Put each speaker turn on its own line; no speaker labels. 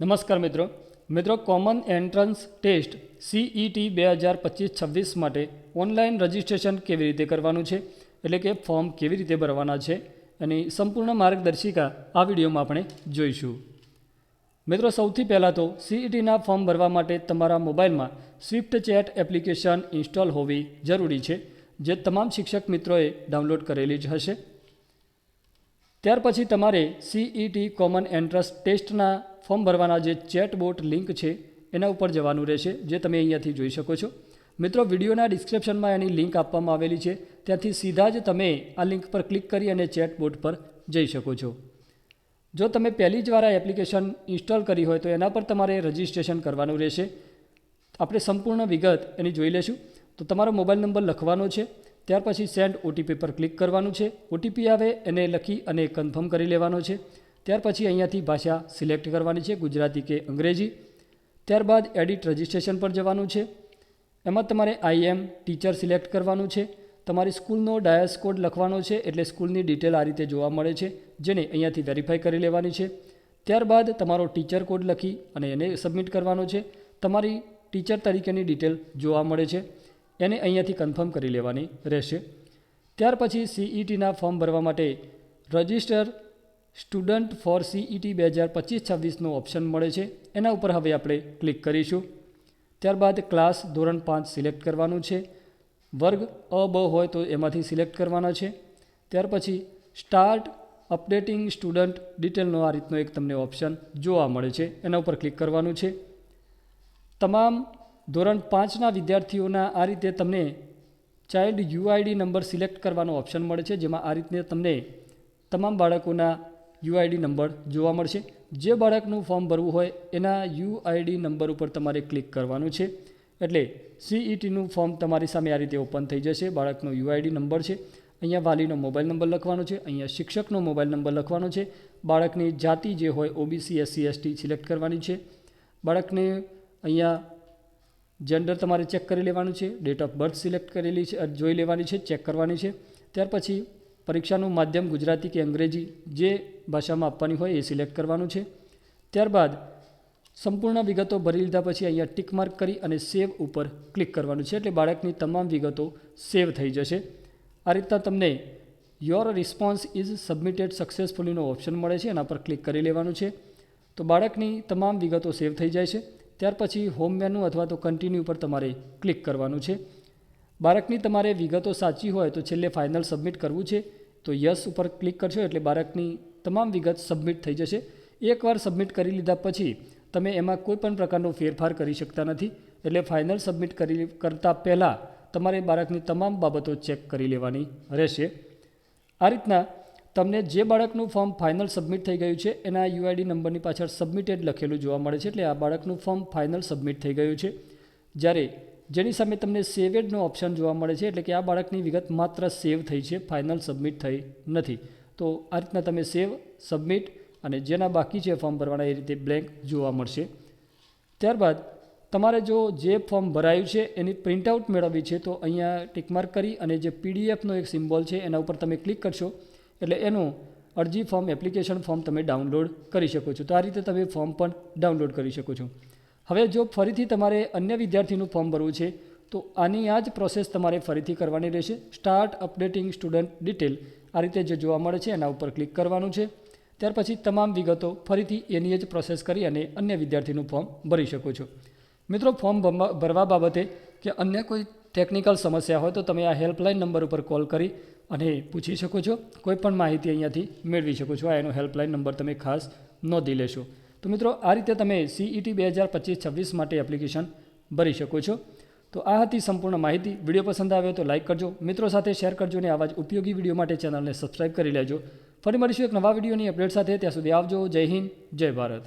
નમસ્કાર મિત્રો. મિત્રો કોમન એન્ટ્રન્સ ટેસ્ટ સીઈટી બે હજાર પચીસ છવ્વીસ માટે ઓનલાઈન રજિસ્ટ્રેશન કેવી રીતે કરવાનું છે? એટલે કે ફોર્મ કેવી રીતે ભરવાના છે? એની સંપૂર્ણ માર્ગદર્શિકા આ વિડીયોમાં આપણે જોઈશું. મિત્રો, સૌથી પહેલાં તો સીઈટીના ફોર્મ ભરવા માટે તમારા મોબાઈલમાં સ્વિફ્ટ ચેટ એપ્લિકેશન ઇન્સ્ટોલ હોવી જરૂરી છે, જે તમામ શિક્ષક મિત્રોએ ડાઉનલોડ કરેલી જ હશે. ત્યાર પછી તમારે સીઈટી કોમન એન્ટ્રન્સ ટેસ્ટના ફોર્મ ભરવાના જે ચેટબોટ લિંક છે, એના ઉપર જવાનું રહેશે, જે તમે અહીંયાથી જોઈ શકો છો. મિત્રો, વિડીયોના ડિસ્ક્રિપ્શનમાં એની લિંક આપવામાં આવેલી છે. ત્યાંથી સીધા જ તમે આ લિંક પર ક્લિક કરી અને ચેટબોટ પર જઈ શકો છો. જો તમે પહેલી જ વાર આ એપ્લિકેશન ઇન્સ્ટોલ કરી હોય તો એના પર તમારે રજિસ્ટ્રેશન કરવાનું રહેશે. આપણે સંપૂર્ણ વિગત એની જોઈ લેશું તો તમારો મોબાઈલ નંબર લખવાનો છે. ત્યાર પછી સેન્ડ ઓટીપી પર ક્લિક કરવાનું છે. ઓટીપી આવે એને લખી અને કન્ફર્મ કરી લેવાનો છે. ત્યાર પછી અહીંયાથી ભાષા સિલેક્ટ કરવાની છે, ગુજરાતી કે અંગ્રેજી. ત્યારબાદ એડિટ રજિસ્ટ્રેશન પર જવાનું છે. એમાં તમારે આઈએમ ટીચર સિલેક્ટ કરવાનું છે. તમારી સ્કૂલનો ડાયસ કોડ લખવાનો છે, એટલે સ્કૂલની ડિટેલ આ રીતે જોવા મળે છે, જેને અહીંયાથી વેરીફાઈ કરી લેવાની છે. ત્યારબાદ તમારો ટીચર કોડ લખી અને એને સબમિટ કરવાનો છે. તમારી ટીચર તરીકેની ડિટેલ જોવા મળે છે. એને અહીંયાથી કન્ફર્મ કરી લેવાની રહેશે. ત્યાર પછી સીઈટીના ફોર્મ ભરવા માટે રજિસ્ટર સ્ટુડન્ટ ફોર સીઈટી બે હજાર પચીસ છવ્વીસનો ઓપ્શન મળે છે. એના ઉપર હવે આપણે ક્લિક કરીશું. ત્યારબાદ ક્લાસ ધોરણ પાંચ સિલેક્ટ કરવાનું છે. વર્ગ અ બ હોય તો એમાંથી સિલેક્ટ કરવાના છે. ત્યાર પછી સ્ટાર્ટ અપડેટિંગ સ્ટુડન્ટ ડિટેલનો આ રીતનો એક તમને ઓપ્શન જોવા મળે છે. એના ઉપર ક્લિક કરવાનું છે. તમામ ધોરણ પાંચના વિદ્યાર્થીઓના આ રીતે તમને ચાઇલ્ડ યુઆઈડી નંબર સિલેક્ટ કરવાનો ઓપ્શન મળે છે. જેમાં આ રીતે તમને તમામ બાળકોના યુઆઈડી નંબર જોવા મળશે. જે બાળકનું ફોર્મ ભરવું હોય એના યુઆઈડી નંબર ઉપર તમારે ક્લિક કરવાનું છે. એટલે સીઈટીનું ફોર્મ તમારી સામે આ રીતે ઓપન થઈ જશે. બાળકનો યુઆઈડી નંબર છે. અહીંયા વાલીનો મોબાઈલ નંબર લખવાનો છે. અહીંયા શિક્ષકનો મોબાઈલ નંબર લખવાનો છે. બાળકની જાતિ જે હોય ઓબીસી, એસસી, એસટી સિલેક્ટ કરવાની છે. બાળકને અહીંયા જેન્ડર તમારે ચેક કરી લેવાનું છે. ડેટ ઓફ બર્થ સિલેક્ટ કરેલી છે જોઈ લેવાની છે, ચેક કરવાની છે. ત્યાર પછી પરીક્ષાનું માધ્યમ ગુજરાતી કે અંગ્રેજી જે ભાષામાં આપવાની હોય એ સિલેક્ટ કરવાનું છે. ત્યારબાદ સંપૂર્ણ વિગતો ભરી લીધા પછી અહીંયા ટિક માર્ક કરી અને સેવ ઉપર ક્લિક કરવાનું છે એટલે બાળકની તમામ વિગતો સેવ થઈ જશે. આ રીતના તમને યોર રિસ્પોન્સ ઇઝ સબમિટેડ સક્સેસફુલીનો ઓપ્શન મળે છે, એના પર ક્લિક કરી લેવાનું છે. તો બાળકની તમામ વિગતો સેવ થઈ જાય છે. ત્યાર પછી હોમ મેનુ અથવા તો કન્ટિન્યુ પર તમારે ક્લિક કરવાનું છે. બાળકની તમારે વિગતો સાચી હોય તો છેલ્લે ફાઇનલ સબમિટ કરવું છે. તો યસ ઉપર ક્લિક કરશો એટલે બાળકની તમામ વિગત સબમિટ થઈ જશે. એકવાર સબમિટ કરી લીધા પછી તમે એમાં કોઈ પણ પ્રકારનો ફેરફાર કરી શકતા નથી. એટલે ફાઇનલ સબમિટ કરી કરતાં પહેલાં તમારે બાળકની તમામ બાબતો ચેક કરી લેવાની રહેશે. આ રીતના તમને જે બાળકનું ફોર્મ ફાઇનલ સબમિટ થઈ ગયું છે, એના યુઆઈડી નંબરની પાછળ સબમિટેડ લખેલું જોવા મળે છે. એટલે આ બાળકનું ફોર્મ ફાઇનલ સબમિટ થઈ ગયું છે. જ્યારે જેની સામે તમને સેવેડનો ઓપ્શન જોવા મળે છે, એટલે કે આ બાળકની વિગત માત્ર સેવ થઈ છે ફાઇનલ સબમિટ થઈ નથી. તો આ રીતના તમે સેવ સબમિટ અને જેના બાકી છે ફોર્મ ભરવાના એ રીતે બ્લેન્ક જોવા મળશે. ત્યારબાદ તમારે જો જે ફોર્મ ભરાયું છે એની પ્રિન્ટઆઉટ મેળવવી છે, તો અહીંયા ટિકમાર્ક કરી અને જે પીડીએફનો એક સિમ્બોલ છે, એના ઉપર તમે ક્લિક કરશો, એટલે એનું અરજી ફોર્મ એપ્લિકેશન ફોર્મ તમે ડાઉનલોડ કરી શકો છો. તો આ રીતે તમે ફોર્મ પણ ડાઉનલોડ કરી શકો છો. હવે જો ફરીથી તમારે અન્ય વિદ્યાર્થીનું ફોર્મ ભરવું છે, તો આની આ જ પ્રોસેસ તમારે ફરીથી કરવાની રહેશે. સ્ટાર્ટ અપડેટિંગ સ્ટુડન્ટ ડિટેલ આ રીતે જે જોવા મળે છે, એના ઉપર ક્લિક કરવાનું છે. ત્યાર પછી તમામ વિગતો ફરીથી એની જ પ્રોસેસ કરી અને અન્ય વિદ્યાર્થીનું ફોર્મ ભરી શકો છો. મિત્રો, ફોર્મ ભરવા બાબતે કે અન્ય કોઈ ટેકનિકલ સમસ્યા હોય તો તમે આ હેલ્પલાઇન નંબર ઉપર કોલ કરી અને પૂછી શકો છો. કોઈ પણ માહિતી અહીંયાથી મેળવી શકો છો. આ એનો હેલ્પલાઇન નંબર તમે ખાસ નોંધી લેશો. તો મિત્રો, આ રીતે તમે સીઈટી બે હજાર પચીસ છવ્વીસ માટે એપ્લિકેશન ભરી શકો છો. તો આ હતી સંપૂર્ણ માહિતી. વીડિયો પસંદ આવ્યો તો લાઇક કરજો. મિત્રો સાથે શેર કરજો અને આવા જ ઉપયોગી વીડિયો માટે ચેનલને સબસ્ક્રાઇબ કરી લેજો. ફરી મળીશું એક નવા વિડીયોની અપડેટ સાથે. ત્યાં સુધી આવજો. જય હિન્દ. જય ભારત.